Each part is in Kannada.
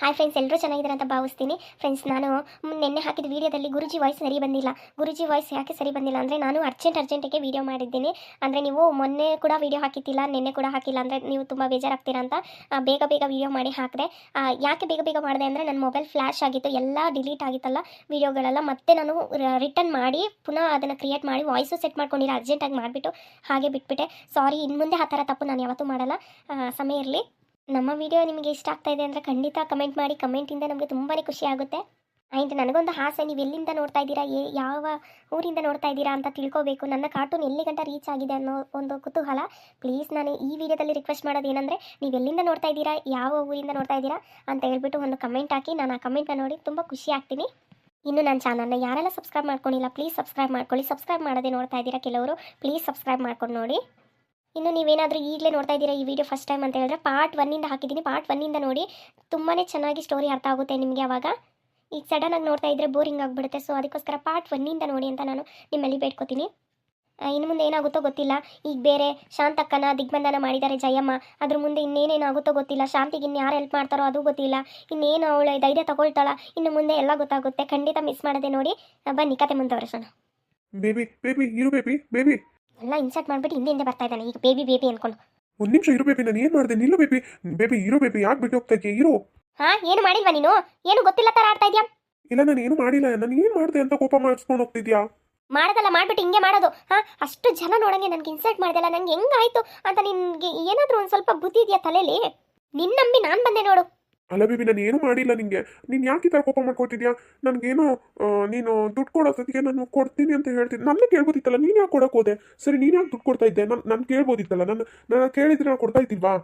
ಹಾಯ್ ಫ್ರೆಂಡ್ಸ್ ಎಲ್ಲರೂ ಚೆನ್ನಾಗಿದ್ದಾರೆ ಅಂತ ಭಾವಿಸ್ತೀನಿ. ಫ್ರೆಂಡ್ಸ್ ನಾನು ನಿನ್ನೆ ಹಾಕಿದ ವೀಡಿಯೋದಲ್ಲಿ ಗುರುಜಿ ವಾಯ್ಸ್ ಸರಿ ಬಂದಿಲ್ಲ. ಗುರುಜಿ ವಾಯ್ಸ್ ಯಾಕೆ ಸರಿ ಬಂದಿಲ್ಲ ಅಂದರೆ ನಾನು ಅರ್ಜೆಂಟ್ ಅರ್ಜೆಂಟಿಗೆ ವಿಡಿಯೋ ಮಾಡಿದ್ದೀನಿ. ಅಂದರೆ ನೀವು ಮೊನ್ನೆ ಕೂಡ ವೀಡಿಯೋ ಹಾಕಿತ್ತಿಲ್ಲ, ನಿನ್ನೆ ಕೂಡ ಹಾಕಿಲ್ಲ ಅಂದರೆ ನೀವು ತುಂಬ ಬೇಜಾರಾಗ್ತೀರಾ ಅಂತ ಬೇಗ ಬೇಗ ವಿಡಿಯೋ ಮಾಡಿ ಹಾಕಿದೆ. ಯಾಕೆ ಬೇಗ ಬೇಗ ಮಾಡಿದೆ ಅಂದರೆ ನನ್ನ ಮೊಬೈಲ್ ಫ್ಲ್ಯಾಶ್ ಆಗಿತ್ತು, ಎಲ್ಲ ಡಿಲೀಟ್ ಆಗಿತ್ತಲ್ಲ ವಿಡಿಯೋಗಳೆಲ್ಲ ಮತ್ತೆ ನಾನು ರಿಟರ್ನ್ ಮಾಡಿ, ಪುನಃ ಅದನ್ನು ಕ್ರಿಯೇಟ್ ಮಾಡಿ ವಾಯ್ಸು ಸೆಟ್ ಮಾಡ್ಕೊಂಡಿಲ್ಲ ಅರ್ಜೆಂಟಾಗಿ ಮಾಡಿಬಿಟ್ಟು ಹಾಗೆ ಬಿಟ್ಬಿಟ್ಟೆ. ಸಾರಿ ಇನ್ನು ಮುಂದೆ ಆ ಥರ ತಪ್ಪು ನಾನು ಯಾವತ್ತೂ ಮಾಡಲ್ಲ. ಸಮಯ ಇರಲಿ. ನಮ್ಮ ವಿಡಿಯೋ ನಿಮಗೆ ಇಷ್ಟ ಆಗ್ತಾ ಇದೆ ಅಂದರೆ ಖಂಡಿತ ಕಮೆಂಟ್ ಮಾಡಿ ಕಮೆಂಟಿಂದ ನಮಗೆ ತುಂಬಾ ಖುಷಿ ಆಗುತ್ತೆ. ಆಯಿತು, ನನಗೊಂದು ಆಸೆ ನೀವು ಎಲ್ಲಿಂದ ನೋಡ್ತಾ ಇದ್ದೀರಾ ಏ ಯಾವ ಊರಿಂದ ನೋಡ್ತಾ ಇದ್ದೀರಾ ಅಂತ ತಿಳ್ಕೋಬೇಕು. ನನ್ನ ಕಾರ್ಟೂನ್ ಎಲ್ಲಿ ಗಂಟ ರೀಚ್ ಆಗಿದೆ ಅನ್ನೋ ಒಂದು ಕುತೂಹಲ. ಪ್ಲೀಸ್ ನಾನು ಈ ವಿಡಿಯೋದಲ್ಲಿ ರಿಕ್ವೆಸ್ಟ್ ಮಾಡೋದು ಏನಂದರೆ, ನೀವು ಎಲ್ಲಿಂದ ನೋಡ್ತಾ ಇದ್ದೀರಾ, ಯಾವ ಊರಿಂದ ನೋಡ್ತಾ ಇದ್ದೀರಾ ಅಂತ ಹೇಳ್ಬಿಟ್ಟು ಒಂದು ಕಮೆಂಟ್ ಹಾಕಿ. ನಾನು ಆ ಕಮೆಂಟ್ನ ನೋಡಿ ತುಂಬ ಖುಷಿ ಆಗ್ತೀನಿ. ಇನ್ನು ನನ್ನ ಚಾನಲ್ನ ಯಾರೆಲ್ಲ ಸಬ್ಸ್ಕ್ರೈಬ್ ಮಾಡ್ಕೊಂಡಿಲ್ಲ ಪ್ಲೀಸ್ ಸಬ್ಸ್ಕ್ರೈಬ್ ಮಾಡ್ಕೊಳ್ಳಿ. ಸಬ್ಸ್ಕ್ರೈಬ್ ಮಾಡೋದೇ ನೋಡ್ತಾ ಇದ್ದೀರಾ ಕೆಲವರು ಪ್ಲೀಸ್ ಸಬ್ಸ್ಕ್ರೈಬ್ ಮಾಡ್ಕೊಂಡು ನೋಡಿ. ಇನ್ನು ನೀವೇನಾದರೂ ಈಗಲೇ ನೋಡ್ತಾ ಇದ್ದೀರಾ ಈ ವಿಡಿಯೋ ಫಸ್ಟ್ ಟೈಮ್ ಅಂತ ಹೇಳಿದ್ರೆ ಪಾರ್ಟ್ ಒನ್ನಿಂದ ಹಾಕಿದ್ದೀನಿ. ಪಾರ್ಟ್ ಒನ್ನಿಂದ ನೋಡಿ ತುಂಬಾ ಚೆನ್ನಾಗಿ ಸ್ಟೋರಿ ಅರ್ಥ ಆಗುತ್ತೆ ನಿಮಗೆ ಅವಾಗ. ಈಗ ಸಡನ್ನಾಗಿ ನೋಡ್ತಾ ಇದ್ದರೆ ಬೋರಿಂಗ್ ಆಗಿಬಿಡುತ್ತೆ. ಸೊ ಅದಕ್ಕೋಸ್ಕರ ಪಾರ್ಟ್ ಒನ್ನಿಂದ ನೋಡಿ ಅಂತ ನಾನು ನಿಮ್ಮಲ್ಲಿ ಬೇಡ್ಕೋತೀನಿ. ಇನ್ನು ಮುಂದೆ ಏನಾಗುತ್ತೋ ಗೊತ್ತಿಲ್ಲ. ಈಗ ಬೇರೆ ಶಾಂತಕ್ಕನ ದಿಗ್ಬಂಧನ ಮಾಡಿದ್ದಾರೆ ಜಯಮ್ಮ. ಅದ್ರ ಮುಂದೆ ಇನ್ನೇನೇನಾಗುತ್ತೋ ಗೊತ್ತಿಲ್ಲ. ಶಾಂತಿಗೆ ಇನ್ನು ಯಾರು ಹೆಲ್ಪ್ ಮಾಡ್ತಾರೋ ಅದು ಗೊತ್ತಿಲ್ಲ. ಇನ್ನೇನು ಅವಳು ಧೈರ್ಯ ತಗೊಳ್ತಾಳ? ಇನ್ನು ಮುಂದೆ ಎಲ್ಲ ಗೊತ್ತಾಗುತ್ತೆ. ಖಂಡಿತ ಮಿಸ್ ಮಾಡದೆ ನೋಡಿ ಬನ್ನಿ ಕತೆ ಮುಂದುವರೆಸೋಣ. ಬೇಬಿ ಬೇಬಿ ಇರು ಬೇಬಿ ಬೇಬಿ ಎಲ್ಲ ಇನ್ಸರ್ಟ್ ಮಾಡ್ಬಿಟ್ಟು ಹಿಂದೆ ಹಿಂದೆ ಬರ್ತಾ ಇದ್ದಾನೆ. ಈಗ ಬೇಬಿ ಬೇಬಿ ಅನ್ಕೊಂಡು. ಒಂದ್ ನಿಮಿಷ ಇರು ಬೇಬಿ ನಾನು ಏನ್ ಮಾಡಿದೆ? ನಿಲ್ಲು ಬೇಬಿ ಬೇಬಿ ಇರೋ ಬೇಬಿ ಯಾಕೆ ಬಿಟ್ಟು ಹೋಗ್ತಾ ಇದೆಯಾ? ಇರು. ಹಾ ಏನು ಮಾಡಿಲ್ವಾ ನೀನು? ಏನು ಗೊತ್ತಿಲ್ಲ ತರ ಆಡ್ತಾ ಇದ್ಯಾ? ಇಲ್ಲ ನಾನು ಏನು ಮಾಡಿಲ್ಲ. ನಾನು ಏನ್ ಮಾಡಿದೆ ಅಂತ ಕೋಪ ಮಾಡಿಸ್ಕೊಂಡು ಹೋಗ್ತಿದ್ಯಾ? ಮಾಡೋದಲ್ಲ ಮಾಡ್ಬಿಟ್ಟು ಹಿಂಗೆ ಮಾಡೋದು. ಹಾ ಅಷ್ಟು ಜನ ನೋಡಂಗೆ ನನಗೆ ಇನ್ಸಲ್ಟ್ ಮಾಡಿದಲ್ಲ ನಂಗೆ ಹೆಂಗಾಯ್ತು ಅಂತ ನಿನ್ಗೆ ಏನಾದರೂ ಒಂದು ಸ್ವಲ್ಪ ಬುದ್ಧಿ ಇದೆಯಾ ತಲೆಯಲ್ಲಿ ನಿನ್ನ ನಂಬಿ ನಾನು ಬಂದೆ ನೋಡು. ಅಲ್ಲ ಬೇಬಿ ನಾನು ಏನು ಮಾಡಿಲ್ಲ ನಿಂಗೆ. ನೀನು ಯಾಕೆ ಈ ಥರ ಕೋಪ ಮಾಡ್ಕೊತಿದ್ಯಾ? ನನಗೇನೋ ನೀನು ದುಡ್ಡು ಕೊಡೋಸತಿಗೆ ನಾನು ಕೊಡ್ತೀನಿ ಅಂತ ಹೇಳ್ತಿದ್ದೆ ನನ್ನ ಕೇಳ್ಬೋದಿತ್ತಲ್ಲ ನೀನು ಯಾಕೆ ಕೊಡಕ್ ಹೋದೆ? ಸರಿ ನೀನ್ ಯಾಕೆ ದುಡ್ಡು ಕೊಡ್ತಾ ಇದ್ದೆ? ನಾನು ನಾನು ಕೇಳ್ಬೋದಿತ್ತಲ್ಲ ನನ್ನ ನಾನು ಕೇಳಿದ್ರೆ ನಾನು ಕೊಡ್ತಾ ಇದ್ದಿಲ್ವಾ?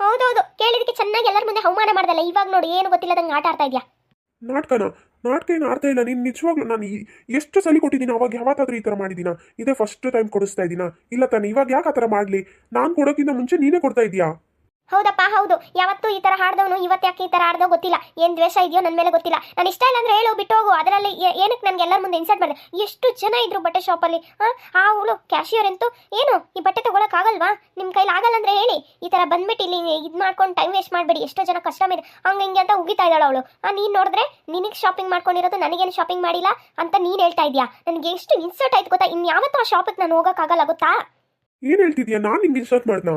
ಹೌದೌದು ಕೇಳಿದಕ್ಕೆ ಚೆನ್ನಾಗಿ ಎಲ್ಲರ ಮುಂದೆ ಅವಮಾನ ಮಾಡ್ದಲ್ಲ ಇವಾಗ ನೋಡಿ ಏನು ಗೊತ್ತಿಲ್ಲದಂಗೆ ಆಟ ಆಡ್ತಾ ಇದೆಯಾ? ನಾಟಕನ? ನಾಟಕ ಏನು ಆಡ್ತಾ ಇಲ್ಲ ನೀನು ನಿಜವಾಗ್ಲೂ ನಾನು ಎಷ್ಟು ಸಲ ಕೊಟ್ಟಿದ್ದೀನಿ ಅವಾಗ ಯಾವತ್ತಾದರೂ ಈ ಥರ ಮಾಡಿದ್ದೀನಾ ಇದೇ ಫಸ್ಟ್ ಟೈಮ್ ಕೊಡಿಸ್ತಾ ಇದ್ದೀನಾ? ಇಲ್ಲ ತಾನೆ ಇವಾಗ ಯಾಕೆ ಆ ಥರ ಮಾಡಲಿ? ನಾನು ಕೊಡೋಕ್ಕಿಂತ ಮುಂಚೆ ನೀನೇ ಕೊಡ್ತಾ ಇದೀಯಾ ಹೌದಪ್ಪ, ಹೌದು. ಯಾವತ್ತೂ ಈ ತರ ಹಾಡ್ದವನು, ಇವತ್ತು ಯಾಕೆ ಈ ತರ ಹಾಡ್ದೋ ಗೊತ್ತಿಲ್ಲ. ಏನ್ ದ್ವೇಷ ಇದೆಯೋ ನನ್ನ ಮೇಲೆ ಗೊತ್ತಿಲ್ಲ. ನಾನು ಇಷ್ಟ ಇಲ್ಲ ಅಂದ್ರೆ ಹೇಳು, ಬಿಟ್ಟು ಹೋಗು. ಅದರಲ್ಲಿ ಏನಕ್ಕೆ ನನಗೆ ಎಲ್ಲರ ಮುಂದೆ ಇನ್ಸಲ್ಟ್ ಮಾಡಿದೆ? ಎಷ್ಟು ಜನ ಇದ್ರು ಬಟ್ಟೆ ಶಾಪ್ ಅಲ್ಲಿ? ಆ ಅವಳು ಕ್ಯಾಶಿಯರ್ ಅಂತೂ ಏನು? ಈ ಬಟ್ಟೆ ತಗೊಳಕ್ ಆಗಲ್ವಾ? ನಿಮ್ ಕೈಲಿ ಆಗಲ್ಲ ಅಂದ್ರೆ ಹೇಳಿ. ಈ ತರ ಬಂದ್ಬಿಟ್ಟು ಇಲ್ಲಿ ಇದು ಮಾಡ್ಕೊಂಡು ಟೈಮ್ ವೇಸ್ಟ್ ಮಾಡ್ಬೇಡಿ. ಎಷ್ಟೋ ಜನ ಕಸ್ಟಮರ್ ಹಂಗೆ ಹಿಂಗೆ ಅಂತ ಉಗಿತಾ ಇದ್ದಾಳೆ ಅವಳು. ನೀನ್ ನೋಡಿದ್ರೆ ನಿನಗೆ ಶಾಪಿಂಗ್ ಮಾಡ್ಕೊಂಡಿರೋದು ನನಗೇನು ಶಾಪಿಂಗ್ ಮಾಡಿಲ್ಲ ಅಂತ ನೀನ್ ಹೇಳ್ತಾ ಇದೀಯಾ? ನನಗೆ ಎಷ್ಟು ಇನ್ಸರ್ಟ್ ಆಯ್ತು ಗೊತ್ತಾ? ಇನ್ಯಾವತ್ತೂ ಆ ಶಾಪಿಗೆ ನಾನು ಹೋಗೋಕ್ಕಾಗಲ್ಲ ಗೊತ್ತಾ? ಏನ್ ಹೇಳ್ತಿದ್ಯಾ? ನಾನು ನಿಂಗೆ ಇನ್ಸರ್ಟ್ ಮಾಡ್ನಾ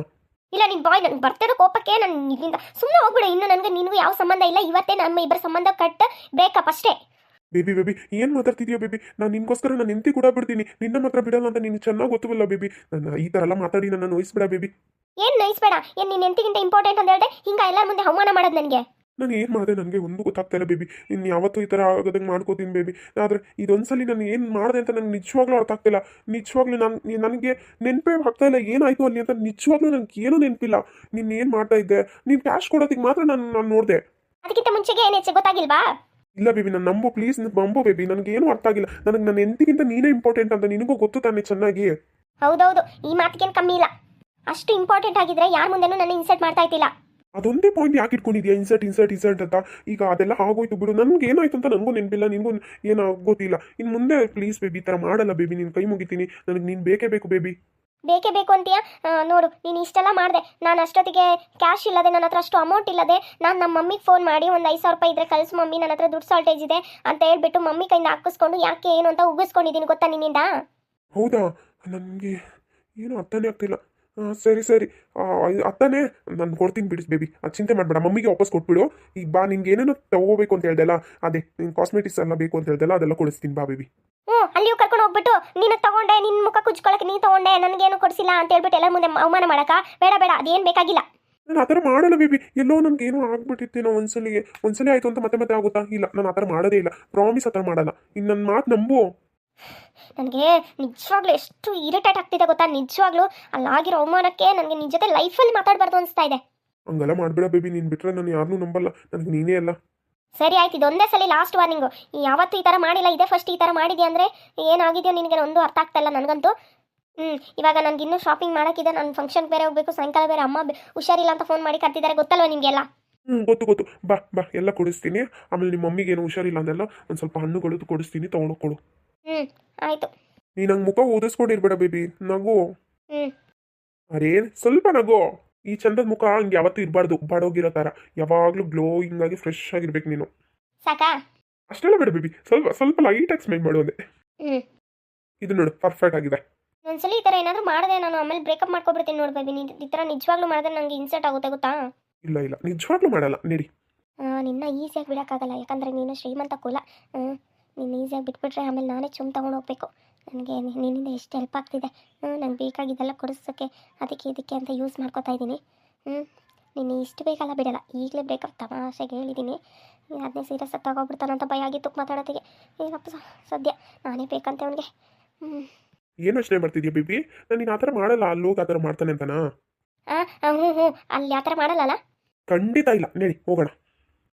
ಇಲ್ಲ ನಿನ್ ಬಾಯ್ ನನ್ಗೆ ಬರ್ತಿರೋ ಕೋಪಕ್ಕೆ ನಾನು ಇಲ್ಲಿಂದ ಸುಮ್ಮನೆ ಹೋಗ್ಬಿಡು. ಇನ್ನು ನನಗೆ ನಿನಗೂ ಯಾವ ಸಂಬಂಧ ಇಲ್ಲ. ಇವತ್ತೇ ನಮ್ಮ ಇಬ್ಬರ ಸಂಬಂಧ ಕಟ್ ಬ್ರೇಕಪ್ ಅಷ್ಟೇ. ಬೇಬಿ ಬೇಬಿ ಏನು ಮಾತಾಡ್ತಿದ್ಯಾ ಬೇಬಿ? ನಾನು ನಿಮಗೋಸ್ಕರ ನಾನು ನಿಂತಿ ಕೂಡ ಬಿಡ್ತೀನಿ. ನಿನ್ನ ಮಾತ್ರ ಬಿಡಲ್ಲ ಅಂತ ನೀನು ಚೆನ್ನಾಗಿ ಗೊತ್ತಿಲ್ಲ ಬೇಬಿ. ನನ್ನ ಈ ಥರ ಎಲ್ಲ ಮಾತಾಡಿ ನನ್ನ ನೋಯಿಸ್ಬೇಡ ಬೇಬಿ. ಏನು ನೋಯಿಸ್ಬೇಡ? ಏನು ನಿನ್ನ ಎಂತಿಗಿಂತ ಇಂಪಾರ್ಟೆಂಟ್ ಅಂತ ಹೇಳಿದೆ? ಹಿಂಗೆ ಎಲ್ಲ ಮುಂದೆ ಅವಮಾನ ಮಾಡೋದು ನನಗೆ. ನಾನು ಏನು ಮಾಡಿದೆ? ನನಗೆ ಒಂದು ಗೊತ್ತಾಗ್ತಾ ಇಲ್ಲ ಬೇಬಿ ಇನ್ನು ಯಾವತ್ತೂ ಈ ಥರ ಆಗೋದಂಗೆ ಮಾಡ್ಕೋತೀನಿ ಬೇಬಿ ಆದರೆ ಇದೊಂದ್ಸಲಿ ನಾನು ಏನು ಮಾಡಿದೆ ಅಂತ ನನಗೆ ನಿಜವಾಗ್ಲೂ ಅರ್ಥ ಆಗ್ತಿಲ್ಲ ನಿಜವಾಗ್ಲೂ ನಾನು ನನಗೆ ನೆನಪೇ ಆಗ್ತಾ ಇಲ್ಲ. ಏನಾಯಿತು ಅಲ್ಲಿ ಅಂತ ನಿಜವಾಗ್ಲೂ ನನಗೆ ಏನೂ ನೆನಪಿಲ್ಲ. ನೀನು ಏನು ಮಾಡ್ತಾ ಇದ್ದೆ? ನೀನು ಕ್ಯಾಶ್ ಕೊಡೋದಕ್ಕೆ ಮಾತ್ರ ನಾನು ನಾನು ನೋಡಿದೆ. ಅದಕ್ಕಿಂತ ಮುಂಚೆಗೆ ಏನು ಗೊತ್ತಾಗಿಲ್ವಾ? ಇಲ್ಲ ಬೇಬಿ ನಾನು ನಂಬು. ಪ್ಲೀಸ್ ನಂಬು ಬೇಬಿ ನನಗೆ ಏನು ಅರ್ಥ ಆಗಿಲ್ಲ. ನನಗೆ ನನ್ನ ಎಂತಿಗಿಂತ ನೀನೇ ಇಂಪಾರ್ಟೆಂಟ್ ಅಂತ ನಿನಗೂ ಗೊತ್ತು ತಾನೆ ಚೆನ್ನಾಗಿ? ಹೌದೌದು. ಈ ಮಾತಿಗೇನು ಕಮ್ಮಿ ಇಲ್ಲ. ಅಷ್ಟು ಇಂಪಾರ್ಟೆಂಟ್ ಆಗಿದ್ರೆ ಯಾರ ಮುಂದೆನೂ ನನ್ನ ಇನ್ಸಲ್ಟ್ ಮಾಡ್ತಾ ಇದ್ದಿಲ್ಲ. ಅದೊಂದೇ ಪಾಯಿಂಟ್ ಯಾಕೆ ಇಟ್ಕೊಂಡಿದ್ಯಾ? ಇನ್ಸರ್ಟ್ ಇನ್ಸರ್ಟ್ ಇನ್ಸರ್ಟ್ ಅಂತ. ಈಗ ಅದೆಲ್ಲ ಆಗೋಯ್ತು ಬಿಡು. ನನಗೆ ಏನಾಯ್ತು ಅಂತ ನನಗೂ ನೆನಪಿಲ್ಲ. ನಿನಗೂ ಏನೋ ಗೊತ್ತಿಲ್ಲ. ಇನ್ನು ಮುಂದೆ ಪ್ಲೀಸ್ ಬೇಬಿ ಈ ಥರ ಮಾಡಲ್ಲ ಬೇಬಿ ನಿನ್ನ ಕೈ ಮುಗಿತೀನಿ. ನನಗೆ ನೀನು ಬೇಕೇ ಬೇಕು ಬೇಬಿ ಬೇಕೇ ಬೇಕು ಅಂತೀಯ? ನೋಡು ನೀನು ಇಷ್ಟೆಲ್ಲ ಮಾಡಿದೆ. ನಾನು ಅಷ್ಟೊತ್ತಿಗೆ ಕ್ಯಾಶ್ ಇಲ್ಲದೆ ನನ್ನ ಹತ್ರ ಅಷ್ಟು ಅಮೌಂಟ್ ಇಲ್ಲದೆ ನಾನು ನಮ್ಮ ಮಮ್ಮಿಗೆ ಫೋನ್ ಮಾಡಿ ಒಂದು ಐದು ಸಾವಿರ ರೂಪಾಯಿ ಇದ್ರೆ ಕಳಿಸು ಮಮ್ಮಿ ನನ್ನ ಹತ್ರ ದುಡ್ಡು ಸಾಲ್ಟೇಜ್ ಇದೆ ಅಂತ ಹೇಳ್ಬಿಟ್ಟು ಮಮ್ಮಿ ಕೈಯಿಂದ ಹಾಕಿಸ್ಕೊಂಡು ಯಾಕೆ ಏನು ಅಂತ ಉಗಿಸ್ಕೊಂಡಿದ್ದೀನಿ ಗೊತ್ತಾ ನಿನ್ನಿಂದ? ಹೌದಾ? ನನಗೆ ಏನು ಅರ್ಥನೇ ಆಗ್ತಿಲ್ಲ. ಸರಿ ಸರಿ. ಅತ್ತನೇ ನಾನು ಕೊಡ್ತೀನಿ ಬಿಡಿಸ್ ಬೇಬಿ ಅದು ಚಿಂತೆ ಮಾಡಬೇಡ. ಮಮ್ಮಿಗೆ ವಾಪಸ್ ಕೊಟ್ಬಿಡು. ಈಗ ಬಾ ನಿಮ್ಗೆ ಏನೇನೋ ತಗೋಬೇಕು ಅಂತ ಹೇಳ್ದಲ್ಲ ಅದೇ ನಿನ್ ಕಾಸ್ಮೆಟಿಕ್ಸ್ ಎಲ್ಲ ಬೇಕು ಅಂತ ಹೇಳ್ದಲ್ಲ ಅದೆಲ್ಲ ಕೊಡಿಸ್ತೀನಿ ಬಾ ಬೇಬಿ ಹ್ಞೂ ಅಲ್ಲಿಯೂ ಕರ್ಕೊಂಡು ಹೋಗ್ಬಿಟ್ಟು ನೀನು ತಗೊಂಡೆ ನಿನ್ನ ಮುಖ ಕುಚ್ಕೊಳಕ್ಕೆ ನೀನು ತಗೊಂಡೆ ನನಗೇನು ಕೊಡಿಸಿಲ್ಲ ಅಂತ ಹೇಳ್ಬಿಟ್ಟು ಎಲ್ಲ ಮುಂದೆ ಅವಮಾನ ಮಾಡಕ ಬೇಡ ಬೇಡ ಅದೇನು ಬೇಕಾಗಿಲ್ಲ. ನಾನು ಆ ಥರ ಮಾಡಲ್ಲ ಬೇಬಿ ಎಲ್ಲೋ ನನಗೆ ಏನೋ ಆಗ್ಬಿಟ್ಟಿತ್ತೇನೋ ಒಂದ್ಸಲಿಗೆ. ಒಂದ್ಸಲಿ ಆಯಿತು ಅಂತ ಮತ್ತೆ ಮತ್ತೆ ಆಗುತ್ತಾ? ಇಲ್ಲ ನಾನು ಆ ಥರ ಮಾಡೋದೇ ಇಲ್ಲ. ಪ್ರಾಮಿಸ್ ಆ ಥರ ಮಾಡಲ್ಲ. ಇನ್ನು ನನ್ನ ಮಾತು ನಂಬು. ನನಗೆ ನಿಜವಾಗ್ಲೂ ಎಷ್ಟು ಇರಿಟೇಟ್ ಆಗ್ತಿದೆ ಗೊತ್ತಾ? ನಿಜವಾಗ್ಲೂ ಅಲ್ಲಾಗಿರೋ ಅವಮಾನಕ್ಕೆ ನನಗೆ ನಿನ್ನ ಜೊತೆ ಲೈಫಲ್ಲಿ ಮಾತಾಡಬಾರ್ದು ಅನಿಸ್ತಾ ಇದೆ. ಹಂಗೆಲ್ಲ ಮಾಡಬೇಡ ಬೇಬಿ ನೀನು ಬಿಟ್ರೆ ನಾನು ಯಾರನ್ನೂ ನಂಬಲ್ಲ. ನನಗೆ ನೀನೇ ಅಲ್ಲ. ಸರಿ ಆಯ್ತು ಇದೊಂದೇ ಸಲ ಲಾಸ್ಟ್ ವಾರ್ನಿಂಗು ಯಾವತ್ತೂ ಈ ಥರ ಮಾಡಿಲ್ಲ ಇದೇ ಫಸ್ಟ್ ಈ ಥರ ಮಾಡಿದ್ಯಾ ಅಂದರೆ ಏನಾಗಿದೆಯೋ ನಿನಗೆ ಒಂದು ಅರ್ಥ ಆಗ್ತಾ ಇಲ್ಲ ನನಗಂತೂ. ಹ್ಞೂ ಇವಾಗ ನನಗೆ ಇನ್ನೂ ಶಾಪಿಂಗ್ ಮಾಡೋಕ್ಕಿದೆ ನನ್ನ ಫಂಕ್ಷನ್ಗೆ ಬೇರೆ ಹೋಗಬೇಕು ಸಾಯಂಕಾಲ ಬೇರೆ ಅಮ್ಮ ಹುಷಾರಿಲ್ಲ ಅಂತ ಫೋನ್ ಮಾಡಿ ಕರ್ತಿದ್ದಾರೆ ಗೊತ್ತಲ್ವ ನಿಮಗೆಲ್ಲ? ಹ್ಞೂ ಗೊತ್ತು ಗೊತ್ತು. ಬಾ ಬಾ ಎಲ್ಲ ಕೊಡಿಸ್ತೀನಿ. ಆಮೇಲೆ ನಿಮ್ಮ ಮಮ್ಮಿಗೆ ಏನು ಹುಷಾರಿಲ್ಲ ಅಂದೆಲ್ಲ ಒಂದು ಸ್ವಲ್ಪ ಹಣ್ಣುಗಳು ಕೊಡಿಸ್ತೀನಿ ತೊಗೊಂಡೋಗಿ ಕೊಡು. ಹ್ಞೂ ಆಯಿತು. ನೀನು ನಂಗೆ ಮುಖ ಓದಿಸ್ಕೊಂಡಿರ್ಬೇಡ ಬೇಬಿ ನಗು. ಹ್ಞೂ ಅರೇ ಸ್ವಲ್ಪ ನಗು. ಈ ಚಂದದ ಮುಖ ಹಂಗೆ ಯಾವತ್ತೂ ಇರಬಾರ್ದು ಬಾಡೋಗಿರೋ ಥರ ಯಾವಾಗಲೂ ಗ್ಲೋಯಿಂಗ್ ಆಗಿ ಫ್ರೆಶ್ ಆಗಿರ್ಬೇಕು ನೀನು. ಸಾಕಾ? ಅಷ್ಟೆಲ್ಲ ಬೇಡ ಬೇಬಿ ಸ್ವಲ್ಪ ಸ್ವಲ್ಪ ಲೈಟ್ ಆಗಿ ಸ್ಮೈಲ್ ಮಾಡು ಅಂದೆ. ಹ್ಞೂ ಇದು ನೋಡು ಪರ್ಫೆಕ್ಟ್ ಆಗಿದೆ. ಒಂದ್ಸಲಿ ಈ ಥರ ಏನಾದರೂ ಮಾಡಿದೆ ನಾನು ಆಮೇಲೆ ಬ್ರೇಕಪ್ ಮಾಡ್ಕೊಬಿಡ್ತೀನಿ ನೋಡಿ ಬೇಬಿ ನೀನು ಈ ಥರ ನಿಜವಾಗ್ಲೂ ಮಾಡಿದ್ರೆ ನನಗೆ ಇನ್ಸರ್ಟ್ ಆಗುತ್ತೆ ಗೊತ್ತಾ? ಇಲ್ಲ ಇಲ್ಲ. ನಿಜವಾಗ್ಲೂ ಮಾಡಲ್ಲ. ನೀಡಿ. ಆ, ನಿನ್ನ ಈಸಿಯಾಗಿ ಬಿಡೋಕ್ಕಾಗಲ್ಲ. ಯಾಕಂದರೆ ನೀನು ಶ್ರೀಮಂತ ಕುಲ. ಹ್ಮ್, ನೀನು ಈಸಿಯಾಗಿ ಬಿಟ್ಬಿಟ್ರೆ ಆಮೇಲೆ ನಾನೇ ಚುಮ್ ತೊಗೊಂಡು ಹೋಗ್ಬೇಕು. ನನಗೆ ನಿನ್ನಿಂದ ಎಷ್ಟು ಹೆಲ್ಪ್ ಆಗ್ತಿದೆ. ನಂಗೆ ಬೇಕಾಗಿದ್ದೆಲ್ಲ ಕೊಡಿಸೋಕ್ಕೆ ಅದಕ್ಕೆ ಇದಕ್ಕೆ ಅಂತ ಯೂಸ್ ಮಾಡ್ಕೊತಾ ಇದ್ದೀನಿ. ಹ್ಞೂ ನೀನು ಇಷ್ಟು ಬೇಕಲ್ಲ ಬಿಡಲ್ಲ ಈಗಲೇ ಬ್ರೇಕಪ್ ತಮಾಷೆಗೆ ಹೇಳಿದ್ದೀನಿ ಅದನ್ನೇ ಸೀರಿಯಸ್ ಆಗಿ ತಗೋಬಿಡ್ತಾನಂತ ಭಯ ಆಗಿತ್ತು ಮಾತಾಡೋದಕ್ಕೆ. ಏನಪ್ಪ ಸದ್ಯ ನಾನೇ ಬೇಕಂತೆ ಅವನಿಗೆ. ಹ್ಞೂ ಏನು ಯೋಚನೆ ಮಾಡ್ತಿದ್ಯಾ ಬಿಬಿ? ನಾನು ಆ ಥರ ಮಾಡಲ್ಲ ಅಲ್ಲಿ ಹೋಗಿ ಆ ಥರ ಮಾಡ್ತಾನೆ ಅಂತನಾ? ಹಾಂ ಹ್ಞೂ ಹ್ಞೂ ಅಲ್ಲಿ ಆ ಥರ ಮಾಡಲ್ಲಲ್ಲ ಖಂಡಿತ ಇಲ್ಲ ನಡಿ ಹೋಗೋಣ.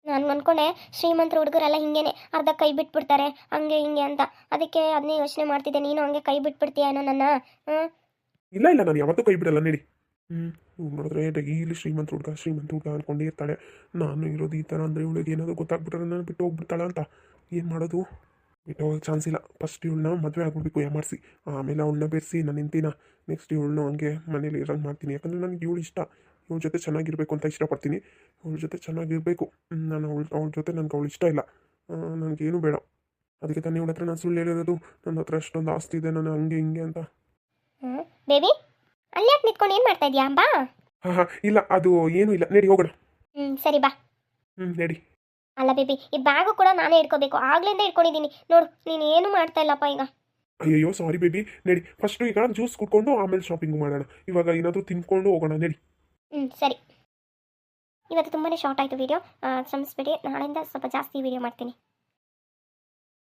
ನಾನು ಅಂದ್ಕೊಂಡೆ ಶ್ರೀಮಂತರ ಹುಡುಗರೆಲ್ಲ ಹಿಂಗೇನೆ ಅರ್ಧ ಕೈ ಬಿಟ್ಬಿಡ್ತಾರೆ, ಹಂಗೆ ಹಿಂಗೆ ಅಂತ. ಅದಕ್ಕೆ ಅದನ್ನೇ ಯೋಚನೆ ಮಾಡ್ತಿದ್ದೆ, ನೀನು ಹಂಗೆ ಕೈ ಬಿಟ್ಬಿಡ್ತೀಯ ಏನೋ ನನ್ನ ಇಲ್ಲ ಇಲ್ಲ, ನಾನು ಯಾವತ್ತೂ ಕೈ ಬಿಡಲ್ಲ, ನಡಿ. ಹ್ಞೂ ನೋಡಿದ್ರೆ ಡೈಲಿ ಶ್ರೀಮಂತ ಹುಡುಗ ಶ್ರೀಮಂತ ಹುಡುಗ ಅನ್ಕೊಂಡೇ ಇರ್ತಾಳೆ ನಾನು ಇರೋದು ಈ ಥರ ಅಂದರೆ ಇವಳಿಗೆ ಏನಾದರೂ ಗೊತ್ತಾಗ್ಬಿಟ್ರೆ ನಾನು ಬಿಟ್ಟು ಹೋಗ್ಬಿಡ್ತಾಳೆ ಅಂತ ಏನು ಮಾಡೋದು? ಬಿಟ್ಟು ಹೋಗೋಕೆ ಚಾನ್ಸ್ ಇಲ್ಲ. ಫಸ್ಟ್ ಇವಳನ್ನ ಮದುವೆ ಆಗ್ಬಿಡ್ಬೇಕು ಸಿ ಆಮೇಲೆ ಅವಳನ್ನ ಬೆರೆಸಿ ನಾನು ನಿಂತಿನ? ನೆಕ್ಸ್ಟ್ ಇವಳನ್ನ ಹಂಗೆ ಮನೇಲಿ ಇರೋಂಗೆ ಮಾಡ್ತೀನಿ. ಯಾಕಂದರೆ ನನಗೆ ಇವಳು ಇಷ್ಟ. ಇವಳ ಜೊತೆ ಚೆನ್ನಾಗಿರಬೇಕು ಅಂತ ಇಷ್ಟಪಡ್ತೀನಿ. ಅವಳ ಜೊತೆ ಚೆನ್ನಾಗಿರಬೇಕು. ನಾನು ಅವಳ ಅವಳ ಜೊತೆ ನನಗೆ ಅವಳು ಇಷ್ಟ ಇಲ್ಲ. ನನಗೇನು ಬೇಡ. ಅದಕ್ಕೆ ತಾನೇ ಇವಳ ಹತ್ರ ನಾನು ಸುಳ್ಳು ಹೇಳಿರೋದು. ನನ್ನ ಹತ್ರ ಅಷ್ಟೊಂದು ಆಸ್ತಿ ಇದೆ ನಾನು ಹಂಗೆ ಹಿಂಗೆ ಅಂತ. ಬೇಬಿ ಅಲ್ಲಿ ಯಾಕೆ ನಿಂತ್ಕೊಂಡು ಏನು ಮಾಡ್ತಾ ಇದೀಯಾ? ಬಾ. ಹಾಂ ಹಾಂ ಇಲ್ಲ ಅದು ಏನೂ ಇಲ್ಲ. ನಡಿ ಹೋಗೋಣ. ಹ್ಞೂ ಸರಿ ಬಾ. ಹ್ಞೂ ನಡಿ. ಅಲ್ಲ ಬೇಬಿ ಈ ಬ್ಯಾಗು ಕೂಡ ನಾನೇ ಇಟ್ಕೋಬೇಕು. ಆಗ್ಲಿಂದ ಇಟ್ಕೊಂಡಿದ್ದೀನಿ. ನೋಡು ನೀನು ಏನು ಮಾಡ್ತಾ ಇಲ್ಲಪ್ಪ ಈಗ? ಅಯ್ಯೋ ಸಾರಿ ಬೇಬಿ. ನಡಿ ಫಸ್ಟು ಈಗ ಜ್ಯೂಸ್ ಕುಡ್ಕೊಂಡು ಆಮೇಲೆ ಶಾಪಿಂಗ್ ಮಾಡೋಣ. ಇವಾಗ ಏನಾದರೂ ತಿನ್ಕೊಂಡು ಹೋಗೋಣ ನಡಿ. ಹ್ಞೂ ಸರಿ. ಇವತ್ತು ತುಂಬಾ ಶಾರ್ಟ್ ಆಯಿತು ವೀಡಿಯೋ ಕ್ಷಮಿಸ್ಬಿಡಿ. ನಾಳೆಯಿಂದ ಸ್ವಲ್ಪ ಜಾಸ್ತಿ ವೀಡಿಯೋ ಮಾಡ್ತೀನಿ.